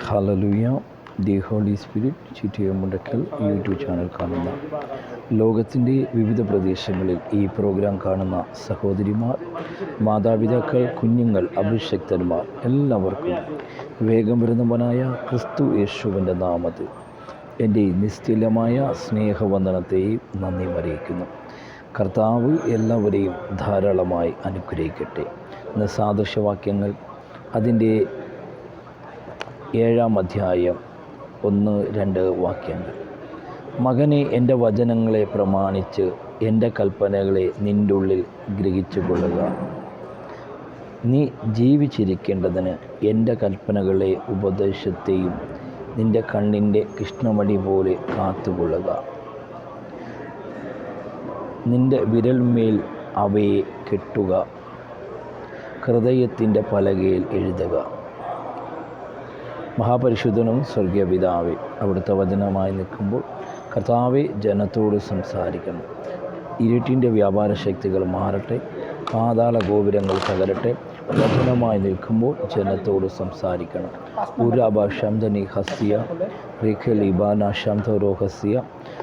Hallelujah the holy spirit ചിറ്റിയ മുടക്കൽ YouTube channel കാണുന്ന ലോകത്തിന്റെ വിവിധ പ്രദേശങ്ങളിൽ ഈ പ്രോഗ്രാം കാണുന്ന സഹോദരിമാർ മാതാപിതാക്കൾ കുഞ്ഞുങ്ങൾ അഭിഷക്തന്മാർ എല്ലാവർക്കും വേഗം വരുന്നവനായ ക്രിസ്തു യേശുവിന്റെ നാമത്തിൽ എന്റെ നിസ്തുലമായ സ്നേഹവന്ദനത്തെയും നന്ദി അറിയിക്കുന്നു. കർത്താവ് എല്ലാവരെയും ധാരാളമായി അനുഗ്രഹിക്കട്ടെ. ഇന്ന് സാദൃശ്യവാക്യങ്ങൾ അതിന്റെ ഏഴാം അധ്യായം ഒന്ന് രണ്ട് വാക്യങ്ങൾ. മകനെ എന്റെ വചനങ്ങളെ പ്രമാണിച്ച് എന്റെ കൽപ്പനകളെ നിന്റെ ഉള്ളിൽ ഗ്രഹിച്ചു കൊള്ളുക നീ ജീവിച്ചിരിക്കേണ്ടതിന് എന്റെ കൽപ്പനകളെ ഉപദേശത്തെയും നിന്റെ കണ്ണിന്റെ കൃഷ്ണമണി പോലെ കാത്തുകൊള്ളുക. നിന്റെ വിരൽമേൽ അവയെ കെട്ടുക. ഹൃദയത്തിന്റെ പലകയിൽ എഴുതുക. മഹാപരിശുദ്ധനും സ്വർഗീയ പിതാവെ അവിടുത്തെ വചനമായി നിൽക്കുമ്പോൾ കർത്താവെ ജനത്തോട് സംസാരിക്കണം. ഇരുട്ടിന്റെ വ്യാപാര ശക്തികൾ മാറട്ടെ പാതാള ഗോപുരങ്ങൾ തകരട്ടെ വചനമായി നിൽക്കുമ്പോൾ ജനത്തോട് സംസാരിക്കണം. ഉരാബ ശംദനി ഹസ്യ റിഖൽ ഇബാന ശംധോരോ ഹസ്യ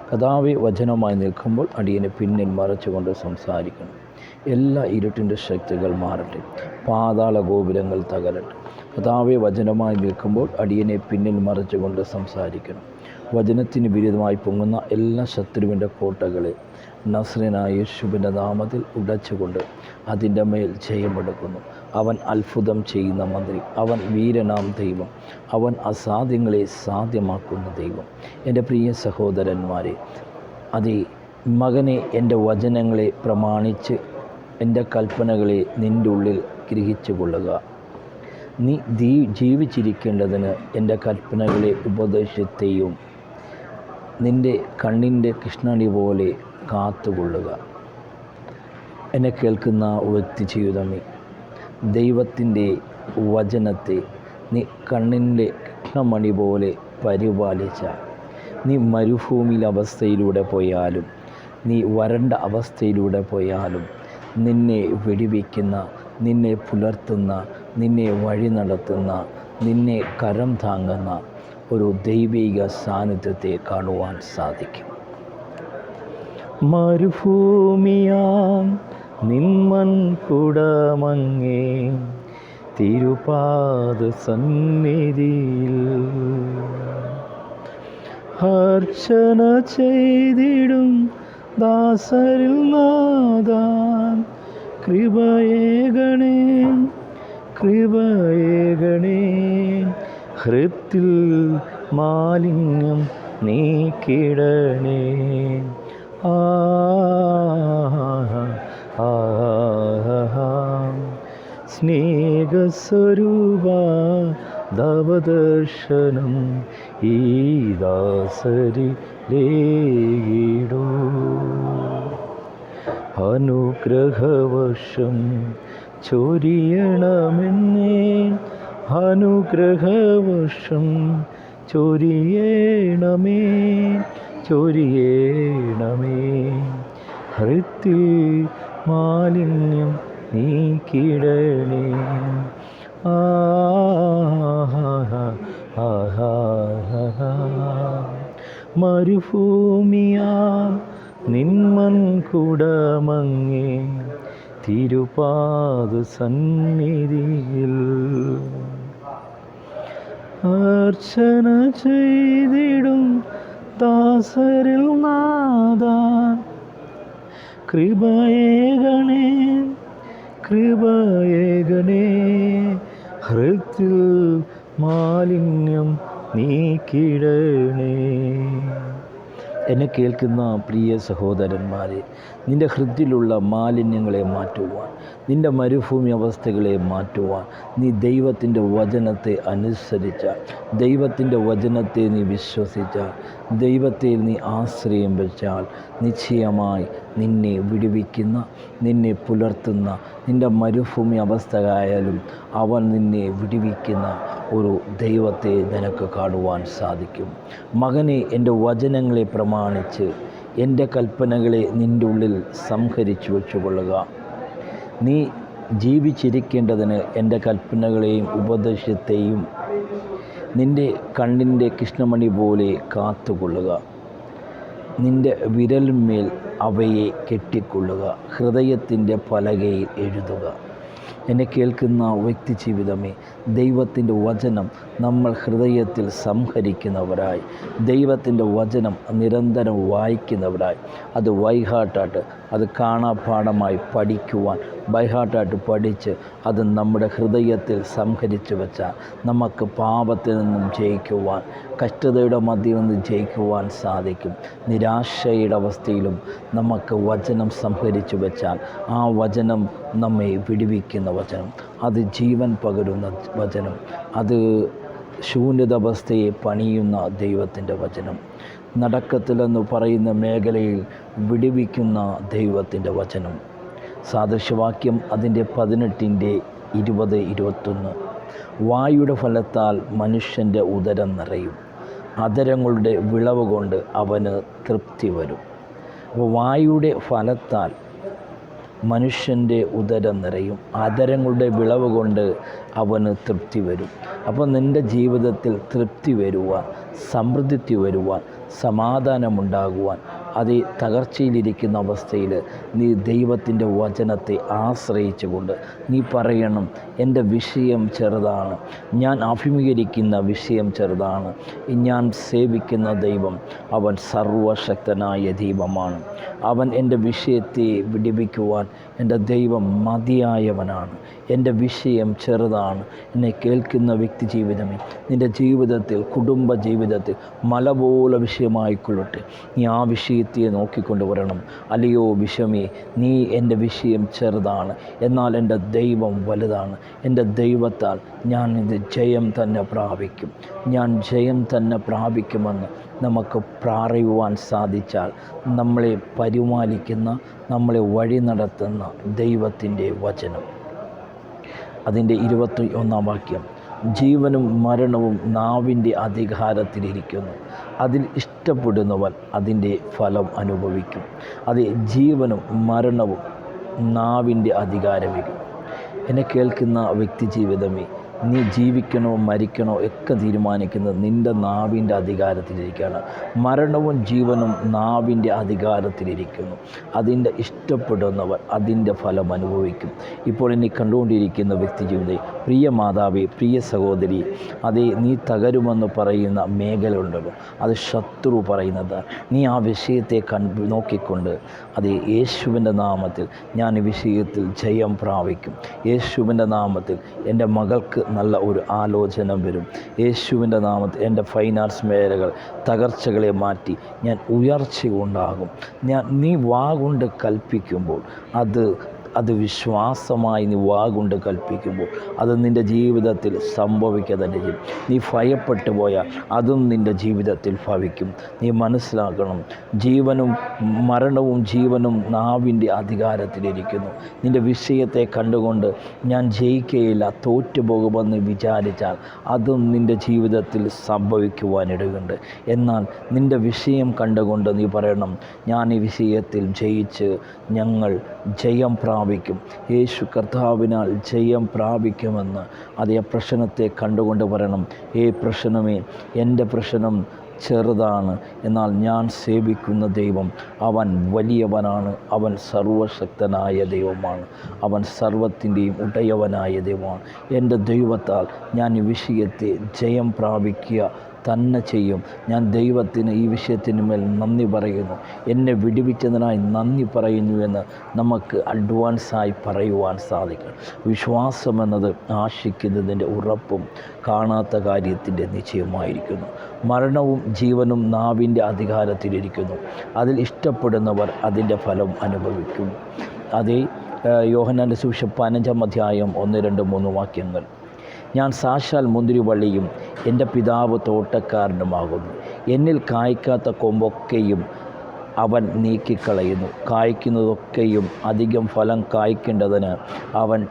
കഥാവെ വചനമായി നിൽക്കുമ്പോൾ അടിയനെ പിന്നിൽ മറച്ചുകൊണ്ട് സംസാരിക്കണം. എല്ലാ ഇരുട്ടിന്റെ ശക്തികൾ മാറട്ടെ പാതാള ഗോപുരങ്ങൾ തകരട്ടെ കഥാവെ വചനമായി നിൽക്കുമ്പോൾ അടിയനെ പിന്നിൽ മറിച്ചുകൊണ്ട് സംസാരിക്കണം. വചനത്തിന് വിരുദ്ധമായി പൊങ്ങുന്ന എല്ലാ ശത്രുവിന്റെ കോട്ടകളെ നസ്രനായ യേശുവിന്റെ നാമത്തിൽ ഉടച്ചുകൊണ്ട് അതിന്റെ മേൽ ജയമെടുക്കുന്നു. അവൻ അത്ഭുതം ചെയ്യുന്ന മന്ത്രി അവൻ വീരനാം ദൈവം അവൻ അസാധ്യങ്ങളെ സാധ്യമാക്കുന്ന ദൈവം. എന്റെ പ്രിയ സഹോദരന്മാരെ അതേ മകനെ എന്റെ വചനങ്ങളെ പ്രമാണിച്ച് എന്റെ കൽപ്പനകളെ നിന്റെ ഉള്ളിൽ ഗ്രഹിച്ചു കൊള്ളുക നീ ദീ ജീവിച്ചിരിക്കേണ്ടതിന് എന്റെ കൽപ്പനകളെ ഉപദേശത്തെയും നിന്റെ കണ്ണിന്റെ കൃഷ്ണണി പോലെ കാത്തുകൊള്ളുക. എന്നെ കേൾക്കുന്ന വ്യക്തി ജീവിതമേ ദൈവത്തിന്റെ വചനത്തെ നീ കണ്ണിന്റെ കൃഷ്ണമണി പോലെ പരിപാലിച്ച. നീ മരുഭൂമിയിലെ അവസ്ഥയിലൂടെ പോയാലും നീ വരണ്ട അവസ്ഥയിലൂടെ പോയാലും നിന്നെ വെടിവെക്കുന്ന നിന്നെ പുലർത്തുന്ന നിന്നെ വഴി നടത്തുന്ന നിന്നെ കരം താങ്ങുന്ന ഒരു ദൈവിക സാന്നിധ്യത്തെ കാണുവാൻ സാധിക്കും. മരുഭൂമിയാം നിന്മൻ കുടമങ്ങേ തിരുപാദ സന്നിധിയിൽ. ഹർഷന ചെയ്തിടും ദാസരിൽ നാദാൻ കൃപയേകണേ കൃപയേകണേ. ഹൃത്തിൽ മാലിന്യം നീക്കിടണേ. ആ സ്നേഹസ്വരൂപ ദവദർശനം ഈ ദാസരിലേടൂ അനുഗ്രഹവർഷം ചൊരിയണമെന്നേ അനുഗ്രഹവർഷം ചൊരിയേണമേ ചൊരിയേണമേ. ഹൃത്തിൽ മാലിന്യം നീക്കിടണേ. മരുഭൂമിയാം നിന്മൻ കുടമങ്ങേ. തിരുപാത സന്നിധിയിൽ അർച്ചന ചെയ്തിടും ദാസരിൽ നാദ. കൃപയേകണേ കൃപയേകണേ ഹൃത്തിൽ മാലിന്യം നീക്കിടണേ. എന്നെ കേൾക്കുന്ന പ്രിയ സഹോദരന്മാരെ നിന്റെ ഹൃദ്യയിലുള്ള മാലിന്യങ്ങളെ മാറ്റുവാൻ നിന്റെ മരുഭൂമി അവസ്ഥകളെ മാറ്റുവാൻ നീ ദൈവത്തിന്റെ വചനത്തെ അനുസരിച്ച ദൈവത്തിന്റെ വചനത്തെ നീ വിശ്വസിച്ചാൽ ദൈവത്തെ നീ ആശ്രയം വെച്ചാൽ നിശ്ചയമായി നിന്നെ വിടുവിക്കുന്ന നിന്നെ പുലർത്തുന്ന നിന്റെ മരുഭൂമി അവസ്ഥയായാലും അവൻ നിന്നെ വിടുവിക്കുന്ന ഒരു ദൈവത്തെ നിനക്ക് കാണുവാൻ സാധിക്കും. മകനെ എന്റെ വചനങ്ങളെ പ്രമാണിച്ച് എന്റെ കൽപ്പനകളെ നിന്റെ ഉള്ളിൽ സംഹരിച്ചു വെച്ചുകൊള്ളുക. നീ ജീവിച്ചിരിക്കേണ്ടതിന് എന്റെ കൽപ്പനകളെയും ഉപദേശത്തെയും നിന്റെ കണ്ണിന്റെ കൃഷ്ണമണി പോലെ കാത്തുകൊള്ളുക. നിന്റെ വിരലിന്മേൽ അവയെ കെട്ടിക്കൊള്ളുക. ഹൃദയത്തിന്റെ പലകയിൽ എഴുതുക. എന്നെ കേൾക്കുന്ന വ്യക്തി ജീവിതമേ ദൈവത്തിന്റെ വചനം നമ്മൾ ഹൃദയത്തിൽ സംഹരിക്കുന്നവരായി. ദൈവത്തിന്റെ വചനം നിരന്തരം വായിക്കുന്നവരായി. അത് വൈകാട്ടാട്ട് അത് കാണാപാഠമായി പഠിക്കുവാൻ ബൈഹാട്ടായിട്ട് പഠിച്ച് അത് നമ്മുടെ ഹൃദയത്തിൽ സംഹരിച്ചു വെച്ചാൽ നമുക്ക് പാപത്തിൽ നിന്നും ജയിക്കുവാൻ കഷ്ടതയുടെ മധ്യയിൽ നിന്ന് ജയിക്കുവാൻ സാധിക്കും. നിരാശയുടെ അവസ്ഥയിലും നമുക്ക് വചനം സംഹരിച്ചു വെച്ചാൽ ആ വചനം നമ്മെ വിടുവിക്കുന്ന വചനം. അത് ജീവൻ പകരുന്ന വചനം. അത് ശൂന്യത അവസ്ഥയെ പണിയുന്ന ദൈവത്തിന്റെ വചനം. നടക്കത്തിലെന്ന് പറയുന്ന മേഖലയിൽ വിടുവിക്കുന്ന ദൈവത്തിന്റെ വചനം. സാദൃശ്യവാക്യം അതിന്റെ പതിനെട്ടിന്റെ ഇരുപത് ഇരുപത്തൊന്ന്. വായുടെ ഫലത്താൽ മനുഷ്യന്റെ ഉദരം നിറയും. അതരങ്ങളുടെ വിളവ് കൊണ്ട് അവന് തൃപ്തി വരും. അപ്പോൾ വായുടെ ഫലത്താൽ മനുഷ്യന്റെ ഉദരം നിറയും. അതരങ്ങളുടെ വിളവ് കൊണ്ട് അവന് തൃപ്തി വരും. അപ്പോൾ നിന്റെ ജീവിതത്തിൽ തൃപ്തി വരുവാൻ സമൃദ്ധി വരുവാൻ സമാധാനമുണ്ടാകുവാൻ അത് തകർച്ചയിലിരിക്കുന്ന അവസ്ഥയിൽ നീ ദൈവത്തിന്റെ വചനത്തെ ആശ്രയിച്ചുകൊണ്ട് നീ പറയണം എന്റെ വിഷയം ചെറുതാണ്. ഞാൻ അഭിമുഖീകരിക്കുന്ന വിഷയം ചെറുതാണ്. ഞാൻ സേവിക്കുന്ന ദൈവം അവൻ സർവശക്തനായ ദൈവമാണ്. അവൻ എന്റെ വിഷയത്തെ വിടിപ്പിക്കുവാൻ എന്റെ ദൈവം മതിയായവനാണ്. എന്റെ വിഷയം ചെറുതാണ്. എന്നെ കേൾക്കുന്ന വ്യക്തി ജീവിതമേ നിന്റെ ജീവിതത്തിൽ കുടുംബ ജീവിതത്തിൽ മല വിഷയമായിക്കൊള്ളട്ടെ. നീ ആ വിഷയത്തെ നോക്കിക്കൊണ്ട് വരണം. അല്ലയോ വിഷമേ നീ എന്റെ വിഷയം ചെറുതാണ്. എന്നാൽ എന്റെ ദൈവം വലുതാണ്. എന്റെ ദൈവത്താൽ ഞാൻ ഇത് ജയം തന്നെ പ്രാപിക്കും. ഞാൻ ജയം തന്നെ പ്രാപിക്കുമെന്ന് നമുക്ക് പ്രാറിയുവാൻ സാധിച്ചാൽ നമ്മളെ പരിപാലിക്കുന്ന നമ്മളെ വഴി നടത്തുന്ന ദൈവത്തിന്റെ വചനം. അതിന്റെ ഇരുപത്തി ഒന്നാം വാക്യം. ജീവനും മരണവും നാവിന്റെ അധികാരത്തിലിരിക്കുന്നു. അതിൽ ഇഷ്ടപ്പെടുന്നവൻ അതിന്റെ ഫലം അനുഭവിക്കും. അത് ജീവനും മരണവും നാവിന്റെ അധികാരമേക്കും എന്നെ കേൾക്കുന്ന വ്യക്തി ജീവിതമേ നീ ജീവിക്കണോ മരിക്കണോ ഒക്കെ തീരുമാനിക്കുന്നത് നിന്റെ നാവിന്റെ അധികാരത്തിലിരിക്കുകയാണ്. മരണവും ജീവനും നാവിന്റെ അധികാരത്തിലിരിക്കുന്നു. അതിന്റെ ഇഷ്ടപ്പെടുന്നവർ അതിന്റെ ഫലം അനുഭവിക്കും. ഇപ്പോൾ എന്നെ കണ്ടുകൊണ്ടിരിക്കുന്ന വ്യക്തി ജീവിതം പ്രിയ മാതാവി പ്രിയ സഹോദരി അതേ നീ തകരുമെന്ന് പറയുന്ന മേഖലയുണ്ടല്ലോ. അത് ശത്രു പറയുന്നത്. നീ ആ വിഷയത്തെ കൺ നോക്കിക്കൊണ്ട് അത് യേശുവിന്റെ നാമത്തിൽ ഞാൻ ഈ വിഷയത്തിൽ ജയം പ്രാപിക്കും. യേശുവിന്റെ നാമത്തിൽ എന്റെ മകൾക്ക് നല്ല ഒരു ആലോചന വരും. യേശുവിന്റെ നാമത്തിൽ എന്റെ ഫൈനാൻസ് മേഖലകൾ തകർച്ചകളെ മാറ്റി ഞാൻ ഉയർച്ച ഉണ്ടാകും ഞാൻ നീ വാ കൊണ്ട് കൽപ്പിക്കുമ്പോൾ അത് അത് വിശ്വാസമായി നീ വാഗുണ്ട് കൽപ്പിക്കുമ്പോൾ അത് നിന്റെ ജീവിതത്തിൽ സംഭവിക്കുക തന്നെ ചെയ്യും. നീ ഭയപ്പെട്ടു പോയാൽ അതും നിന്റെ ജീവിതത്തിൽ ഭവിക്കും. നീ മനസ്സിലാക്കണം ജീവനും മരണവും ജീവനും നാവിന്റെ അധികാരത്തിലിരിക്കുന്നു. നിന്റെ വിഷയത്തെ കണ്ടുകൊണ്ട് ഞാൻ ജയിക്കുകയില്ല തോറ്റുപോകുമെന്ന് വിചാരിച്ചാൽ അതും നിന്റെ ജീവിതത്തിൽ സംഭവിക്കുവാനിടയുണ്ട് എന്നാൽ നിന്റെ വിഷയം കണ്ടുകൊണ്ട് നീ പറയണം ഞാൻ ഈ വിഷയത്തിൽ ജയിച്ച് ഞങ്ങൾ ജയം പ്രാപിക്കും. യേശു കർത്താവിനാൽ ജയം പ്രാപിക്കുമെന്ന് അതേ പ്രശ്നത്തെ കണ്ടുകൊണ്ട് പറയണം ഏ പ്രശ്നമേ എന്റെ പ്രശ്നം ചെറുതാണ്. എന്നാൽ ഞാൻ സേവിക്കുന്ന ദൈവം അവൻ വലിയവനാണ്. അവൻ സർവശക്തനായ ദൈവമാണ്. അവൻ സർവത്തിന്റെയും ഉടയവനായ ദൈവമാണ്. എന്റെ ദൈവത്താൽ ഞാൻ ഈ വിഷയത്തെ ജയം പ്രാപിക്കുക. തന്നെ ചെയ്യും. ഞാൻ ദൈവത്തിന് ഈ വിഷയത്തിന് മേൽ നന്ദി പറയുന്നു. എന്നെ വിടുവിച്ചതിനായി നന്ദി പറയുന്നു എന്ന് നമുക്ക് അഡ്വാൻസായി പറയുവാൻ സാധിക്കും. വിശ്വാസം എന്നത് ആശിക്കുന്നതിന്റെ ഉറപ്പും കാണാത്ത കാര്യത്തിന്റെ നിശ്ചയമായിരിക്കുന്നു. മരണവും ജീവനും നാവിന്റെ അധികാരത്തിലിരിക്കുന്നു. അതിൽ ഇഷ്ടപ്പെടുന്നവർ അതിന്റെ ഫലം അനുഭവിക്കും. അതേ യോഹനാന്റെ സുവിശേഷം പതിനഞ്ചാം അധ്യായം ഒന്ന് രണ്ട് മൂന്ന് വാക്യങ്ങൾ. ഞാൻ സാക്ഷാൽ മുന്തിരിവള്ളിയും എന്റെ പിതാവ് തോട്ടക്കാരനുമാകുന്നു. എന്നിൽ കായ്ക്കാത്ത കൊമ്പൊക്കെയും അവൻ നീക്കിക്കളയുന്നു. കായ്ക്കുന്നതൊക്കെയും അധികം ഫലം കായ്ക്കേണ്ടതിന് അവൻ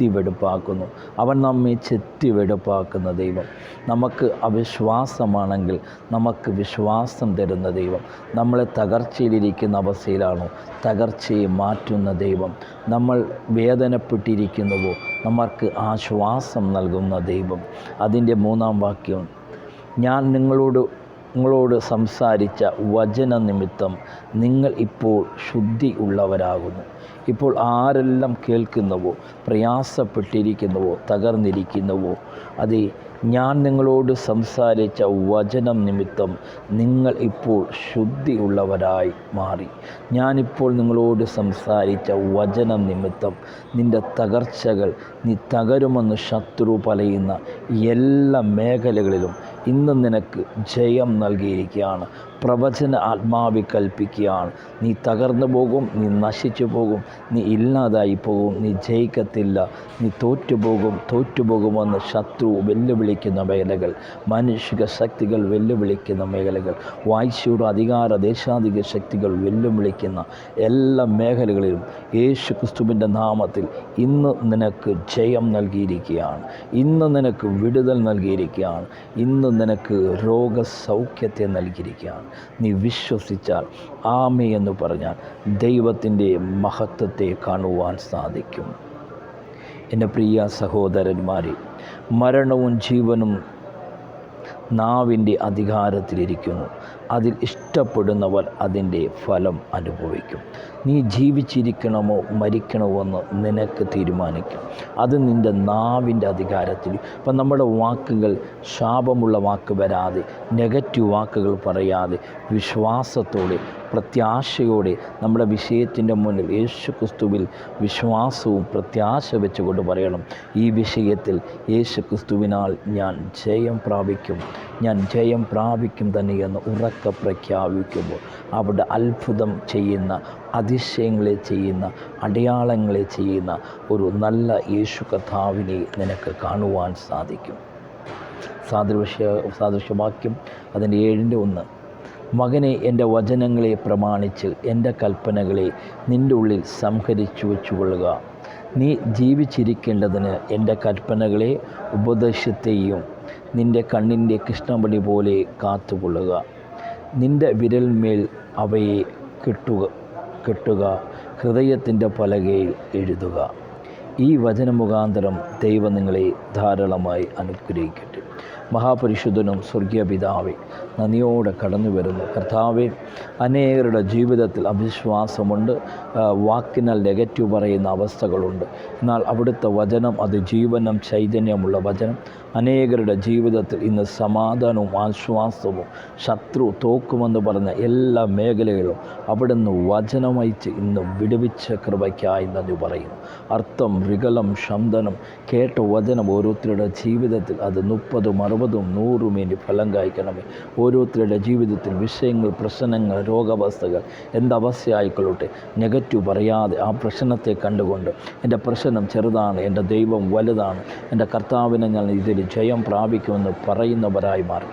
ചെത്തിവെടുപ്പാക്കുന്നു. അവൻ നമ്മെ ചെത്തി വെടുപ്പാക്കുന്ന ദൈവം. നമുക്ക് അവിശ്വാസമാണെങ്കിൽ നമുക്ക് വിശ്വാസം തരുന്ന ദൈവം. നമ്മളെ തകർച്ചയിലിരിക്കുന്ന അവസ്ഥയിലാണോ? തകർച്ചയെ മാറ്റുന്ന ദൈവം. നമ്മൾ വേദനപ്പെട്ടിരിക്കുന്നുവോ? നമ്മൾക്ക് ആശ്വാസം നൽകുന്ന ദൈവം. അതിന്റെ മൂന്നാം വാക്യം. ഞാൻ നിങ്ങളോട് നിങ്ങളോട് സംസാരിച്ച വചന നിമിത്തം നിങ്ങൾ ഇപ്പോൾ ശുദ്ധി ഉള്ളവരാകുന്നു. ഇപ്പോൾ ആരെല്ലാം കേൾക്കുന്നുവോ പ്രയാസപ്പെട്ടിരിക്കുന്നുവോ തകർന്നിരിക്കുന്നുവോ അതെ ഞാൻ നിങ്ങളോട് സംസാരിച്ച വചനം നിമിത്തം നിങ്ങൾ ഇപ്പോൾ ശുദ്ധി ഉള്ളവരായി മാറി. ഞാനിപ്പോൾ നിങ്ങളോട് സംസാരിച്ച വചനം നിമിത്തം നിന്റെ തകർച്ചകൾ നീ തകരുമെന്ന് ശത്രു പലയുന്ന എല്ലാ മേഖലകളിലും ഇന്ന് നിനക്ക് ജയം നൽകിയിരിക്കുകയാണ്. പ്രവചന ആത്മാവി കൽപ്പിക്കുകയാണ്. നീ തകർന്നു പോകും നീ നശിച്ചു പോകും നീ ഇല്ലാതായി പോകും നീ ജയിക്കത്തില്ല നീ തോറ്റുപോകും തോറ്റുപോകുമെന്ന് ശത്രു വെല്ലുവിളിക്കുന്ന മേഖലകൾ മാനുഷിക ശക്തികൾ വെല്ലുവിളിക്കുന്ന മേഖലകൾ വായിച്ചയുടെ അധികാര ദേശാധിക ശക്തികൾ വെല്ലുവിളിക്കുന്ന എല്ലാ മേഖലകളിലും യേശു ക്രിസ്തുവിന്റെ നാമത്തിൽ ഇന്ന് നിനക്ക് ജയം നൽകിയിരിക്കുകയാണ്. ഇന്ന് നിനക്ക് വിടുതൽ നൽകിയിരിക്കുകയാണ്. ഇന്ന് നിനക്ക് രോഗസൗഖ്യത്തെ നൽകിയിരിക്കുകയാണ്. നീ വിശ്വസിച്ചാൽ ആമേ എന്ന് പറഞ്ഞാൽ ദൈവത്തിന്റെ മഹത്വത്തെ കാണുവാൻ സാധിക്കും. എന്റെ പ്രിയ സഹോദരന്മാരെ മരണവും ജീവനും നാവിന്റെ അധികാരത്തിലിരിക്കുന്നു. അതിൽ ഇഷ്ടപ്പെടുന്നവർ അതിന്റെ ഫലം അനുഭവിക്കും. നീ ജീവിച്ചിരിക്കണമോ മരിക്കണമോ എന്ന് നിനക്ക് തീരുമാനിക്കും. അത് നിന്റെ നാവിന്റെ അധികാരത്തിൽ. ഇപ്പം നമ്മുടെ വാക്കുകൾ ശാപമുള്ള വാക്ക് വരാതെ നെഗറ്റീവ് വാക്കുകൾ പറയാതെ വിശ്വാസത്തോടെ പ്രത്യാശയോടെ നമ്മുടെ വിഷയത്തിന്റെ മുന്നിൽ യേശു ക്രിസ്തുവിൽ വിശ്വാസവും പ്രത്യാശ വെച്ചുകൊണ്ട് പറയണം. ഈ വിഷയത്തിൽ യേശു ക്രിസ്തുവിനാൽ ഞാൻ ജയം പ്രാപിക്കും. ഞാൻ ജയം പ്രാപിക്കും തന്നെ എന്ന് ഉറക്ക പ്രഖ്യാപിക്കുമ്പോൾ അവിടെ അത്ഭുതം ചെയ്യുന്ന അതിശയങ്ങളെ ചെയ്യുന്ന അടയാളങ്ങളെ ചെയ്യുന്ന ഒരു നല്ല യേശു കഥാവിനെ നിനക്ക് കാണുവാൻ സാധിക്കും. സാദൃശ്യ സാദൃശ്യവാക്യം അതിന്റെ ഏഴിന്റെ ഒന്ന്. മകനെ എന്റെ വചനങ്ങളെ പ്രമാണിച്ച് എന്റെ കൽപ്പനകളെ നിന്റെ ഉള്ളിൽ സംഹരിച്ചു വെച്ചുകൊള്ളുക. നീ ജീവിച്ചിരിക്കേണ്ടതിന് എന്റെ കൽപ്പനകളെ ഉപദേശത്തെയും നിന്റെ കണ്ണിന്റെ കൃഷ്ണമണി പോലെ കാത്തുകൊള്ളുക. നിന്റെ വിരൽമേൽ അവയെ കെട്ടുക കെട്ടുക ഹൃദയത്തിന്റെ പലകയിൽ എഴുതുക. ഈ വചനമുഖാന്തരം ദൈവം നിങ്ങളെ ധാരാളമായി അനുഗ്രഹിക്കട്ടെ. മഹാപരിശുദ്ധനും സ്വർഗീയ പിതാവേ നന്ദിയോടെ കടന്നു വരുന്നു കർത്താവെ അനേകരുടെ ജീവിതത്തിൽ അവിശ്വാസമുണ്ട്. വാക്കിനാൽ നെഗറ്റീവ് പറയുന്ന അവസ്ഥകളുണ്ട്. എന്നാൽ അവിടുത്തെ വചനം അത് ജീവനം ചൈതന്യമുള്ള വചനം. അനേകരുടെ ജീവിതത്തിൽ ഇന്ന് സമാധാനവും ആശ്വാസവും ശത്രു തോക്കുമെന്ന് പറഞ്ഞ എല്ലാ മേഖലകളും അവിടുന്ന് വചനമയച്ച് ഇന്ന് വിടുവിച്ച കൃപയ്ക്കായി നന്ദി പറയുന്നു. അർത്ഥം വികലം ശന്തനം കേട്ട വചനം ഓരോരുത്തരുടെ ജീവിതത്തിൽ അത് മുപ്പതും അറുപതും നൂറും വേണ്ടി ഫലം കായ്ക്കണമേ. ഓരോരുത്തരുടെ ജീവിതത്തിൽ വിഷയങ്ങൾ പ്രശ്നങ്ങൾ രോഗാവസ്ഥകൾ എന്തവസ്ഥയായിക്കൊള്ളട്ടെ. നെഗറ്റീവ് പറയാതെ ആ പ്രശ്നത്തെ കണ്ടുകൊണ്ട് എന്റെ പ്രശ്നം ചെറുതാണ് എന്റെ ദൈവം വലുതാണ് എന്റെ കർത്താവിനെ ഞാൻ ഇതിൽ ജയം പ്രാപിക്കുമെന്ന് പറയുന്നവരായി മാറി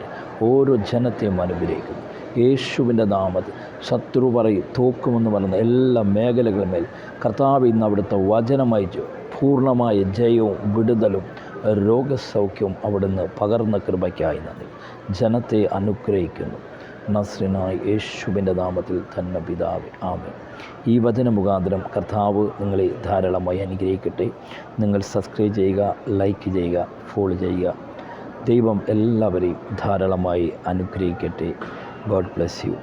ഓരോ ജനത്തെയും അനുഗ്രഹിക്കുന്നു. യേശുവിന്റെ നാമത്തിൽ ശത്രു പറയും തോക്കുമെന്ന് പറയുന്ന എല്ലാ മേഖലകളുമേൽ കർത്താവ് ഇന്ന് അവിടുത്തെ വചനമയച്ചു പൂർണമായ ജയവും വിടുതലും രോഗസൗഖ്യവും അവിടുന്ന് പകർന്ന കൃപയ്ക്കായി നന്ദി. ജനത്തെ അനുഗ്രഹിക്കുന്നു. നസ്രിനായ യേശുവിന്റെ നാമത്തിൽ തന്നെ പിതാവ് ആമേ ഈ വചന മുഖാന്തരം കർത്താവ് നിങ്ങളെ ധാരാളമായി അനുഗ്രഹിക്കട്ടെ. നിങ്ങൾ സബ്സ്ക്രൈബ് ചെയ്യുക ലൈക്ക് ചെയ്യുക ഫോളോ ചെയ്യുക. ദൈവം എല്ലാവരെയും ധാരാളമായി അനുഗ്രഹിക്കട്ടെ. God bless you